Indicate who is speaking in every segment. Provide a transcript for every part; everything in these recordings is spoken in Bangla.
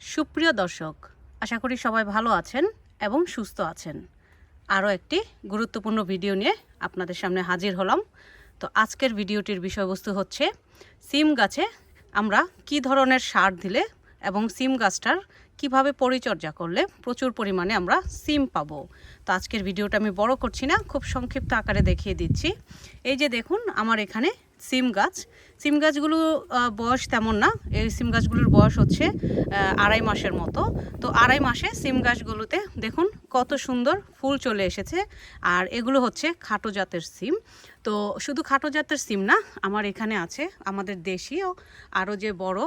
Speaker 1: সুপ্রিয় দর্শক, আশা করি সবাই ভালো আছেন এবং সুস্থ আছেন। আরও একটি গুরুত্বপূর্ণ ভিডিও নিয়ে আপনাদের সামনে হাজির হলাম। তো আজকের ভিডিওটির বিষয়বস্তু হচ্ছে, সিম গাছে আমরা কি ধরনের সার দিলে এবং সিম গাছটার কীভাবে পরিচর্যা করলে প্রচুর পরিমাণে আমরা সিম পাবো। তো আজকের ভিডিওটা আমি বড় করছি না, খুব সংক্ষিপ্ত আকারে দেখিয়ে দিচ্ছি। এই যে দেখুন, আমার এখানে সিম গাছ। সিম গাছগুলো বয়স তেমন না। এই সিম গাছগুলোর বয়স হচ্ছে আড়াই মাসের মতো। তো আড়াই মাসে সিম গাছগুলোতে দেখুন কত সুন্দর ফুল চলে এসেছে। আর এগুলো হচ্ছে খাটো জাতের সিম। তো শুধু খাটো জাতের সিম না, আমার এখানে আছে, আমাদের দেশীয় আরও যে বড়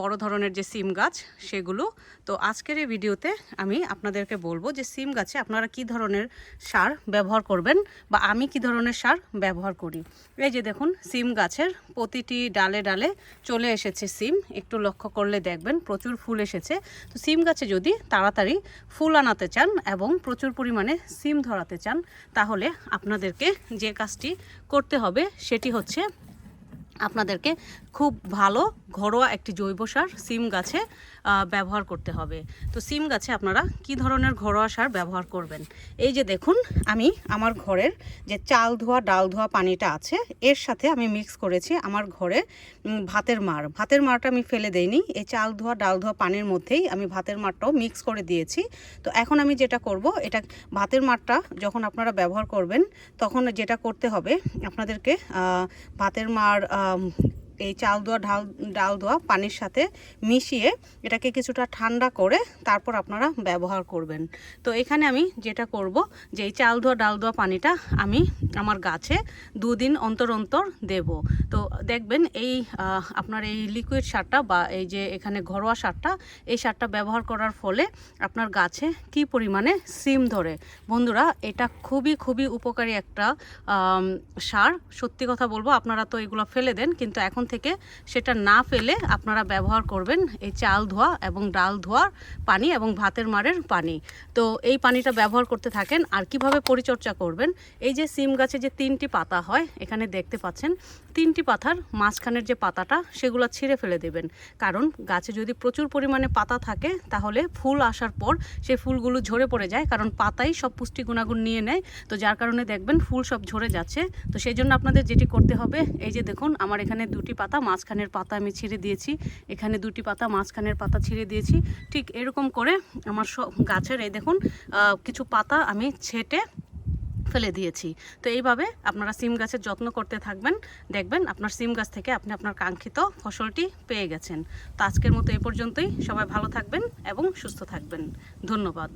Speaker 1: বড় ধরনের যে সিম গাছ সেগুলো। তো আজকের এই ভিডিওতে আমি আপনাদেরকে বলব যে সিম গাছে আপনারা কি ধরনের সার ব্যবহার করবেন বা আমি কি ধরনের সার ব্যবহার করি। এই যে দেখুন, সিম গাছের প্রতিটি ডালে ডালে চলে এসেছে সিম। একটু লক্ষ্য করলে দেখবেন প্রচুর ফুল এসেছে। তো সিম গাছে যদি তাড়াতাড়ি ফুল আনাতে চান এবং প্রচুর পরিমাণে সিম ধরাতে চান, তাহলে আপনাদেরকে যে কাজটি করতে হবে সেটি হচ্ছে আপনাদেরকে খুব ভালো ঘরোয়া একটি জৈব সার সিম গাছে ব্যবহার করতে হবে। তো সিম গাছে আপনারা কি ধরনের ঘরোয়া সার ব্যবহার করবেন? এই যে দেখুন, আমি আমার ঘরের যে চাল ধোয়া, ডাল ধোয়া পানিটা আছে, এর সাথে আমি মিক্স করেছি আমার ঘরে ভাতের মার ভাতের মারটা আমি ফেলে দেইনি, এই চাল ধোয়া, ডাল ধোয়া পানির মধ্যেই আমি ভাতের মারটাও মিক্স করে দিয়েছি। তো এখন আমি যেটা করব, এটা ভাতের মারটা যখন আপনারা ব্যবহার করবেন, তখন যেটা করতে হবে, আপনাদেরকে ভাতের মার এই চাল ধোয়া, ঢাল, ডাল ধোয়া পানির সাথে মিশিয়ে এটাকে কিছুটা ঠান্ডা করে তারপর আপনারা ব্যবহার করবেন। তো এখানে আমি যেটা করব, যে এই চাল ধোয়া, ডাল ধোয়া পানিটা আমি আমার গাছে দুদিন অন্তর অন্তর দেব। তো দেখবেন এই আপনার এই লিকুইড সারটা বা এই যে এখানে ঘরোয়া সারটা, এই সারটা ব্যবহার করার ফলে আপনার গাছে কি পরিমাণে সিম ধরে। বন্ধুরা, এটা খুবই খুবই উপকারী একটা সার। সত্যি কথা বলব, আপনারা তো এগুলো ফেলে দেন, কিন্তু এখন থেকে সেটা না ফেলে আপনারা ব্যবহার করবেন এই চাল ধোয়া এবং ডাল ধোয়ার পানি এবং ভাতের মারের পানি। তো এই পানিটা ব্যবহার করতে থাকেন। আর কীভাবে পরিচর্যা করবেন? এই যে সিম গাছে যে তিনটি পাতা হয়, এখানে দেখতে পাচ্ছেন, তিনটি পাতার মাঝখানের যে পাতাটা, সেগুলো ছিঁড়ে ফেলে দেবেন। কারণ গাছে যদি প্রচুর পরিমাণে পাতা থাকে, তাহলে ফুল আসার পর সেই ফুলগুলো ঝরে পড়ে যায়। কারণ পাতাই সব পুষ্টি গুণাগুণ নিয়ে নেয়। তো যার কারণে দেখবেন ফুল সব ঝরে যাচ্ছে। তো সেই জন্য আপনাদের যেটি করতে হবে, এই যে দেখুন, আমার এখানে দুটি পাতা, মাঝখানের পাতা আমি ছিঁড়ে দিয়েছি। এখানে দুটি পাতা, মাঝখানের পাতা ছিঁড়ে দিয়েছি। ঠিক এরকম করে আমার সব গাছের এই দেখুন কিছু পাতা আমি ছেটে ফেলে দিয়েছি। তো এইভাবে আপনারা সিম গাছের যত্ন করতে থাকবেন। দেখবেন আপনার সিম গাছ থেকে আপনি আপনার কাঙ্ক্ষিত ফসলটি পেয়ে গেছেন। তো আজকের মতো এ পর্যন্তই। সবাই ভালো থাকবেন এবং সুস্থ থাকবেন। ধন্যবাদ।